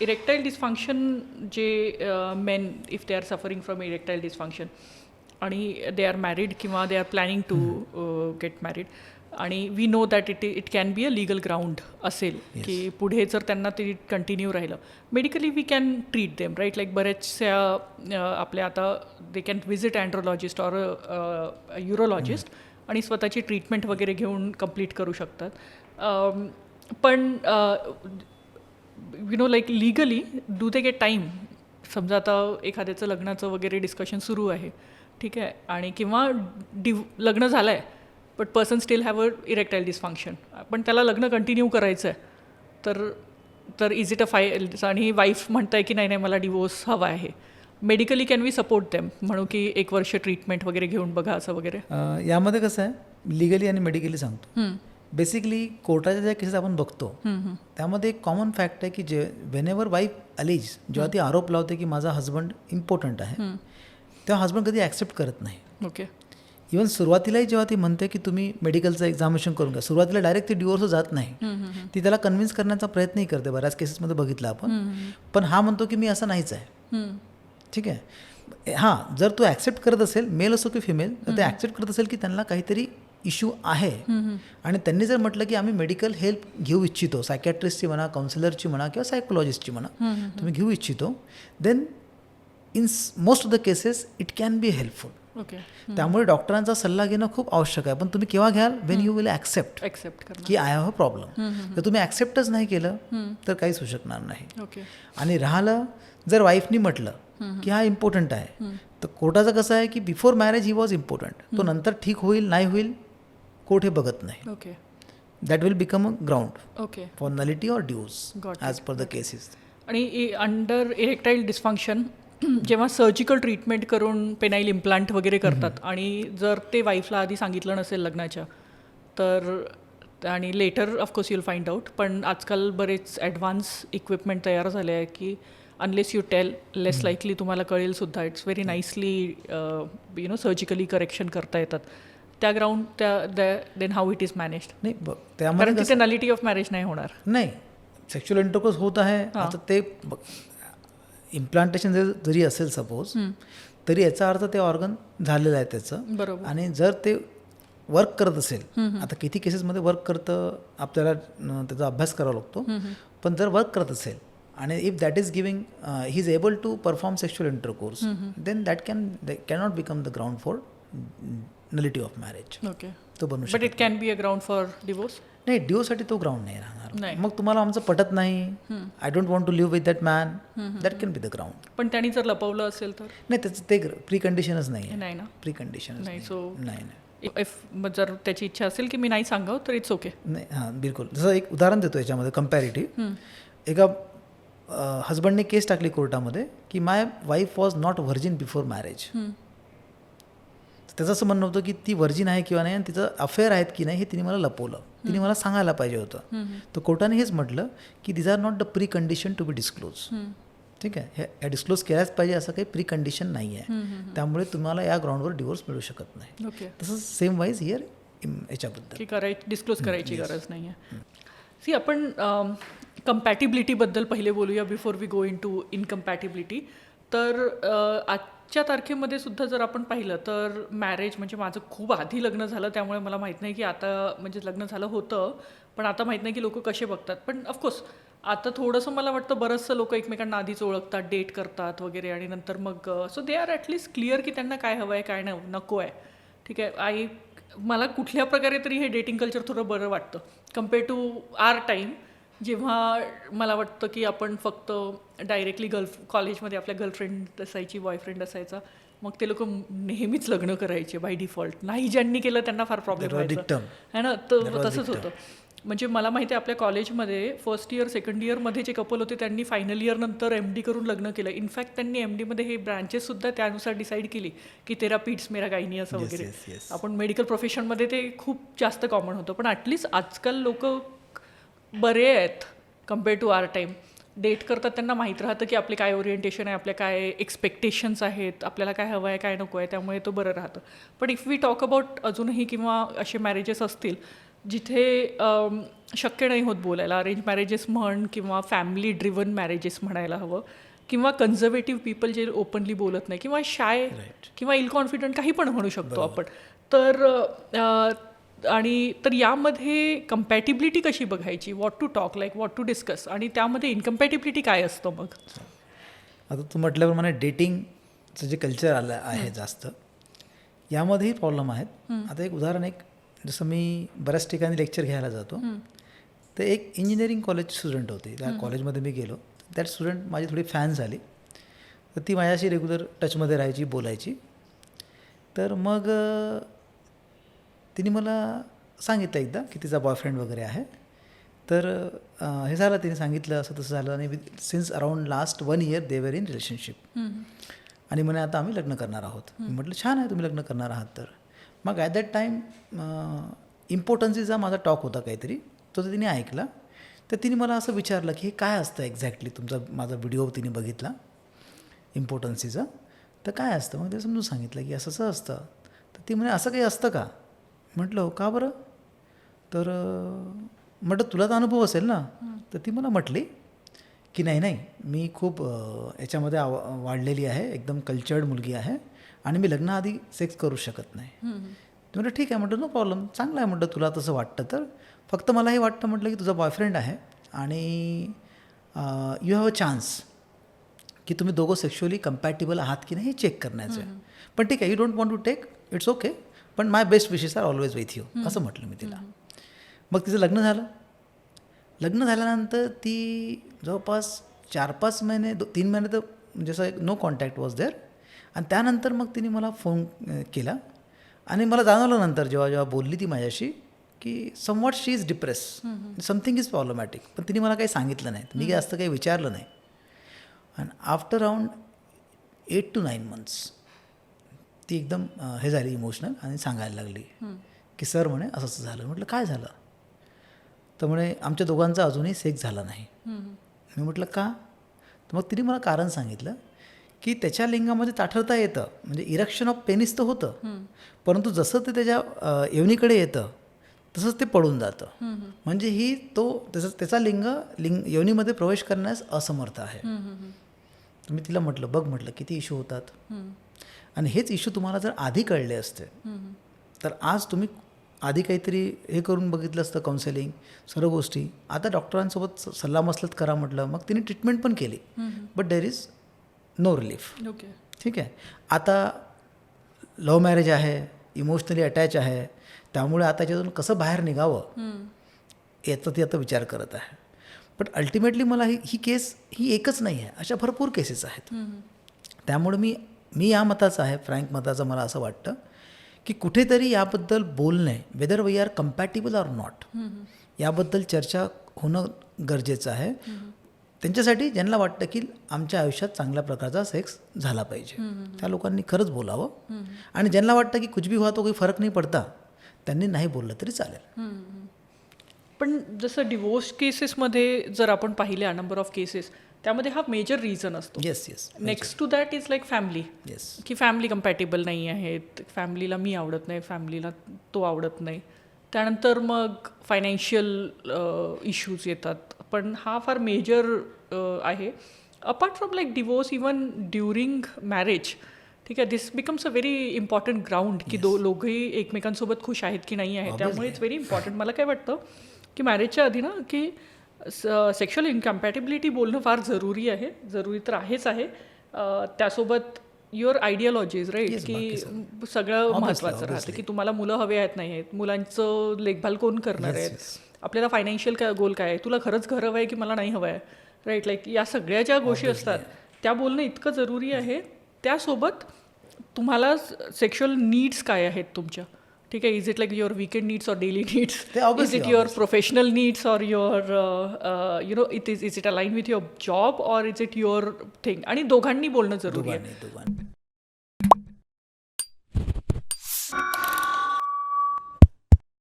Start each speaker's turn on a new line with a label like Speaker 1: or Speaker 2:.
Speaker 1: Erectile dysfunction जे men if they are suffering from erectile dysfunction आणि they are married किंवा they are planning to get married आणि we know that it it can be a legal ground असेल की पुढे जर त्यांना ते कंटिन्यू राहिलं. Medically we can treat them right like बऱ्याचशा आपल्या आता they can visit andrologist or urologist आणि स्वतःची ट्रीटमेंट वगैरे घेऊन कंप्लीट करू शकतात. पण you know like legally do they get time समजा आता एखाद्याचं लग्नाचं वगैरे डिस्कशन सुरू आहे ठीक आहे? आणि किंवा डिव लग्न झालं आहे but person still have a erectile dysfunction पण त्याला लग्न कंटिन्यू करायचं आहे तर तर इज इट अ फाय आणि वाईफ म्हणताय की नाही नाही मला डिवोर्स हवा आहे. Medically can we support them म्हणू की एक वर्ष ट्रीटमेंट वगैरे घेऊन बघा असं वगैरे.
Speaker 2: यामध्ये कसं आहे लिगली आणि मेडिकली सांगतो. बेसिकली कोर्टाच्या ज्या केसेस आपण बघतो. त्यामध्ये एक कॉमन फॅक्ट आहे की जे वेन एव्हर वाईफ अलीज जेव्हा ती आरोप लावते की माझा हस्बंड इम्पॉर्टंट आहे तेव्हा हस्बंड कधी ॲक्सेप्ट करत नाही.
Speaker 1: ओके
Speaker 2: इवन सुरुवातीलाही जेव्हा ती म्हणते की तुम्ही मेडिकलचं एक्झामिनेशन करून घ्या सुरुवातीला डायरेक्ट ती डिवोर्स जात नाही. ती त्याला कन्व्हिन्स करण्याचा प्रयत्नही करते बऱ्याच केसेसमध्ये बघितलं आपण. पण हा म्हणतो की मी असं नाहीच आहे. ठीक आहे? हां जर तो ॲक्सेप्ट करत असेल मेल असो की फिमेल तर ते ॲक्सेप्ट करत असेल की त्यांना काहीतरी इश्यू आहे. आणि त्यांनी जर म्हटलं की आम्ही मेडिकल हेल्प घेऊ इच्छितो सायकॅट्रिस्टची म्हणा काउन्सिलरची म्हणा किंवा सायकोलॉजिस्टची म्हणा तुम्ही घेऊ इच्छितो then in most of the cases it can be helpful
Speaker 1: okay
Speaker 2: त्यामुळे डॉक्टरांचा सल्ला घेणं खूप आवश्यक आहे. पण तुम्ही केव्हा घ्याल? When you will accept
Speaker 1: accept
Speaker 2: की आय हॅव अ प्रॉब्लेम जर तुम्ही ॲक्सेप्टच नाही केलं तर काहीच होऊ शकणार नाही. आणि राहिलं जर वाईफनी म्हटलं की हा इम्पॉर्टंट आहे तर कोर्टाचं कसं आहे की before marriage he was important तो नंतर ठीक होईल नाही होईल कोर्ट हे बघत नाही.
Speaker 1: Okay
Speaker 2: that will become a ground
Speaker 1: okay
Speaker 2: for nullity or dues as per the cases
Speaker 1: आणि अंडर इरेक्टाईल डिस्फंक्शन जेव्हा सर्जिकल ट्रीटमेंट करून पेनाईल इम्प्लांट वगैरे करतात आणि जर ते वाईफला आधी सांगितलं नसेल लग्नाच्या तर आणि later of course you'll find out पण आजकाल बरेच ॲडव्हान्स इक्विपमेंट तयार झाले आहे की unless you tell less likely तुम्हाला कळेल सुद्धा. It's very nicely you know surgically correction करता येतात. त्या ग्राउंड त्या then how it is managed
Speaker 2: नाही ब- त्यामध्ये
Speaker 1: तिथे नलिटी ऑफ मॅरेज नाही होणार.
Speaker 2: नाही सेक्शुअल इंटरकोर्स होत आहे. आता ते इम्प्लांटेशन जर जरी असेल सपोज तरी याचा अर्थ ते ऑर्गन झालेलं आहे त्याचं.
Speaker 1: बरोबर.
Speaker 2: आणि जर ते वर्क करत असेल आता किती केसेसमध्ये वर्क करतं आपल्याला त्याचा अभ्यास करावा लागतो. पण जर वर्क करत असेल आणि if that is giving he is able to perform sexual intercourse then that can cannot become the ground for nullity of marriage
Speaker 1: okay
Speaker 2: तो बनू
Speaker 1: बट
Speaker 2: शकतो
Speaker 1: it can be a ground for divorce
Speaker 2: नाही डिओसाठी तो ground नाही
Speaker 1: नाही.
Speaker 2: राहणार मग तुम्हाला आमचं पटत नाही. I don't want to live with that man that can be the ground
Speaker 1: पण त्यांनी जर लपवलं असेल तर?
Speaker 2: नाही त्याचं ते प्री कंडिशनच नाही
Speaker 1: नाही ना?
Speaker 2: प्री कंडिशन
Speaker 1: नाही. सो
Speaker 2: नाही नाही.
Speaker 1: इफ जर त्याची इच्छा असेल की मी नाही सांगावं तर इट्स ओके
Speaker 2: नाही हां बिलकुल. जसं एक उदाहरण देतो याच्यामध्ये कम्पॅरेटिव्ह एका हजबंडने केस टाकली कोर्टामध्ये की my wife was not virgin before marriage त्याचं असं म्हणणं होतं की ती व्हर्जिन आहे किंवा नाही आणि तिचं अफेअर आहेत की नाही हे तिने मला लपवलं. तिने मला सांगायला पाहिजे होतं. तर कोर्टाने हेच म्हटलं की these are not the precondition to be disclose ठीक आहे? हे डिस्क्लोज केल्याच पाहिजे असं काही प्री कंडिशन नाही आहे त्यामुळे तुम्हाला या ग्राउंडवर डिवोर्स मिळू शकत नाही. तसंच सेम वाईज हिअर याच्याबद्दल.
Speaker 1: करायची डिस्क्लोज करायची गरज नाही आहे सी आपण कम्पॅटिबिलिटीबद्दल पहिले बोलूया before we go into incompatibility तर अ, आजच्या तारखेमध्ये सुद्धा जर आपण पाहिलं तर मॅरेज म्हणजे माझं खूप आधी लग्न झालं त्यामुळे मला माहीत नाही की आता म्हणजे लग्न झालं होतं पण आता माहीत नाही की लोक कसे बघतात. पण ऑफकोर्स आता थोडंसं मला वाटतं बरंचसं लोक एकमेकांना आधीच ओळखतात डेट करतात वगैरे आणि नंतर मग so they are at least clear की त्यांना काय हवं आहे काय न नको आहे. ठीक आहे? आई मला कुठल्या प्रकारे तरी हे डेटिंग कल्चर थोडं बरं वाटतं. कंपेअर टू आर टाईम जेव्हा मला वाटतं की आपण फक्त डायरेक्टली गर्ल्फ कॉलेजमध्ये आपल्या गर्लफ्रेंड असायची बॉयफ्रेंड असायचा मग ते लोक नेहमीच लग्न करायचे बाय डिफॉल्ट नाही ज्यांनी केलं त्यांना फार प्रॉब्लेम
Speaker 2: That was
Speaker 1: व्हायचा.
Speaker 2: dictum.
Speaker 1: है ना? तर तसंच होतं. म्हणजे मला माहिती आहे आपल्या कॉलेजमध्ये फर्स्ट इयर सेकंड इयरमध्ये जे कपल होते त्यांनी फायनल इयर नंतर एम डी करून लग्न केलं. इनफॅक्ट त्यांनी एम डीमध्ये हे ब्रांचेस सुद्धा त्यानुसार डिसाईड केली की तेरा पीट्स मेरा गायनी असं वगैरे. आपण मेडिकल प्रोफेशनमध्ये ते खूप जास्त कॉमन होतं. पण ॲटलिस्ट आजकाल लोक बरे आहेत compare to our time date करतात त्यांना माहीत राहतं की आपले काय ओरिएंटेशन आहे आपल्या काय एक्सपेक्टेशन्स आहेत आपल्याला काय हवं आहे काय नको आहे त्यामुळे तो बरं राहतं. पण इफ वी टॉक अबाउट अजूनही किंवा असे मॅरेजेस असतील जिथे शक्य नाही होत बोलायला अरेंज मॅरेजेस म्हण किंवा फॅमिली ड्रिवन मॅरेजेस म्हणायला हवं किंवा कन्झर्वेटिव्ह पीपल जे ओपनली बोलत नाही किंवा शाय किंवा इल कॉन्फिडंट काही पण म्हणू शकतो आपण. तर आणि तर यामध्ये कम्पॅटिबिलिटी कशी बघायची? What to talk like what to discuss आणि त्यामध्ये इनकम्पॅटिबिलिटी काय असतं मग?
Speaker 2: आता तू म्हटल्याप्रमाणे डेटिंगचं जे कल्चर आलं आहे जास्त यामध्येही प्रॉब्लेम आहेत. आता एक उदाहरण एक जसं मी बऱ्याच ठिकाणी लेक्चर घ्यायला जातो. तर एक इंजिनिअरिंग कॉलेज स्टुडंट होती. त्या कॉलेजमध्ये मी गेलो. दॅट स्टुडंट माझी थोडी फॅन झाली. तर ती माझ्याशी रेग्युलर टचमध्ये राहायची बोलायची. तर मग तिने मला सांगितलं एकदा की तिचा बॉयफ्रेंड वगैरे आहे. तर हे झालं तिने सांगितलं असं तसं झालं आणि since around last one year they were in relationship आणि म्हणे आता आम्ही लग्न करणार आहोत. मी म्हटलं छान आहे तुम्ही लग्न करणार आहात तर. मग ॲट दॅट टाईम इम्पॉर्टन्सीचा माझा टॉक होता काहीतरी. तो तर तिने ऐकला. तर तिने मला असं विचारलं की हे काय असतं एक्झॅक्टली तुमचा माझा व्हिडिओ तिने बघितला? इम्पॉर्टन्सीचा तर काय असतं? मग ते समजून सांगितलं की असं असं असतं. तर ती म्हणे असं काही असतं का? म्हटलं "हो, का बरं? तर म्हटलं तुला तर अनुभव असेल ना. तर ती मला म्हटली की नाही नाही मी खूप याच्यामध्ये आव वाढलेली आहे एकदम कल्चर्ड मुलगी आहे आणि मी लग्नाआधी सेक्स करू शकत नाही. ते म्हटलं ठीक आहे. म्हटलं नो प्रॉब्लेम चांगलं आहे. म्हटलं तुला तसं वाटतं तर. फक्त मला हे वाटतं म्हटलं की तुझा बॉयफ्रेंड आहे आणि यू हॅव अ चान्स की तुम्ही दोघं सेक्शुअली कम्पॅटेबल आहात की नाही हे चेक करण्याचं आहे. पण ठीक आहे you don't want to take it's okay पण my best wishes are always with you असं म्हटलं मी तिला. मग तिचं लग्न झालं. लग्न झाल्यानंतर ती जवळपास चार पाच महिने दो तीन महिने तर जसं एक नो कॉन्टॅक्ट वॉज देअर आणि त्यानंतर मग तिने मला फोन केला. आणि मला जाणवलं नंतर जेव्हा जेव्हा बोलली ती माझ्याशी की somewhat she is depress something is problematic पण तिने मला काही सांगितलं नाही. मी काही जास्त काही विचारलं नाही. आणि after round eight to nine months ती एकदम हे झाली इमोशनल आणि सांगायला लागली की सर म्हणे असं असं झालं. म्हटलं काय झालं? तर म्हणे आमच्या दोघांचा अजूनही सेक्स झाला नाही. मी म्हटलं का? तर मग तिने मला कारण सांगितलं की त्याच्या लिंगामध्ये ताठरता येतं म्हणजे इरेक्शन ऑफ पेनिस तर होतं परंतु जसं ते त्याच्या अ, योनीकडे येतं तसंच ते पडून जातं. म्हणजे ही तो त्याचा त्याचा लिंग लिंग योनीमध्ये प्रवेश करण्यास असमर्थ आहे. मी तिला म्हटलं बघ म्हटलं किती इश्यू होतात. आणि हेच इश्यू तुम्हाला जर आधी कळले असते तर आज तुम्ही आधी काहीतरी हे करून बघितलं असतं काउन्सिलिंग सर्व गोष्टी. आता डॉक्टरांसोबत स- सल्लामसलत करा म्हटलं मग तिने ट्रीटमेंट पण केली. But there is no relief
Speaker 1: okay
Speaker 2: ठीक आहे? आता लव्ह मॅरेज आहे इमोशनली अटॅच आहे त्यामुळे आता त्याच्यातून कसं बाहेर निघावं? याचा ती आता विचार करत आहे. पण अल्टिमेटली मला ही ही केस ही एकच नाही आहे. अशा भरपूर केसेस आहेत. त्यामुळे मी मी या मताचा आहे फ्रँक मताचं मला असं वाटतं की कुठेतरी याबद्दल बोलणे whether we are compatible or not याबद्दल चर्चा होणं गरजेचं आहे. त्यांच्यासाठी ज्यांना वाटतं की आमच्या आयुष्यात चांगल्या प्रकारचा सेक्स झाला पाहिजे. त्या लोकांनी खरंच बोलावं. आणि ज्यांना वाटतं की कुछ भी हुआ तो काही फरक नाही पडता त्यांनी नाही बोललं तरी चालेल.
Speaker 1: पण जसं डिवोर्स केसेसमध्ये जर आपण पाहिल्या नंबर ऑफ केसेस त्यामध्ये हा मेजर रिझन असतो.
Speaker 2: Yes yes
Speaker 1: next to that is like family
Speaker 2: yes
Speaker 1: की फॅमिली कम्पॅटेबल नाही आहेत. फॅमिलीला मी आवडत नाही फॅमिलीला तो आवडत नाही. त्यानंतर मग फायनान्शियल इश्यूज येतात. पण हा फार मेजर आहे. Apart from like divorce even during marriage ठीक आहे this becomes a very important ground की दो दोघंही एकमेकांसोबत खुश आहेत की नाही आहेत. त्यामुळे इट्स व्हेरी इम्पॉर्टंट मला काय वाटतं की मॅरेजच्या आधी ना की सेक्शुअल इनकम्पॅटेबिलिटी बोलणं फार जरुरी आहे जरुरी तर आहेच आहे. त्यासोबत युअर आयडियोलॉजीज राईट की सगळं. महत्त्वाचं राहतं की तुम्हाला मुलं हवे आहेत नाही आहेत मुलांचं देखभाल कोण करणार आहेत आपल्याला फायनान्शियल काय गोल काय आहे? तुला खरंच घर हवं आहे की मला नाही हवं आहे? राईट लाईक या सगळ्या ज्या गोष्टी असतात त्या बोलणं इतकं जरुरी आहे. त्यासोबत तुम्हाला सेक्शुअल नीड्स काय आहेत तुमच्या? ठीक आहे is it like your weekend needs or daily needs
Speaker 2: ते
Speaker 1: is
Speaker 2: obviously,
Speaker 1: it your professional needs or your you know it is is it align with your job or is it your thing आणि दोघांनी बोलणं जरुरी आहे.
Speaker 2: दोघांनी दोघांनी.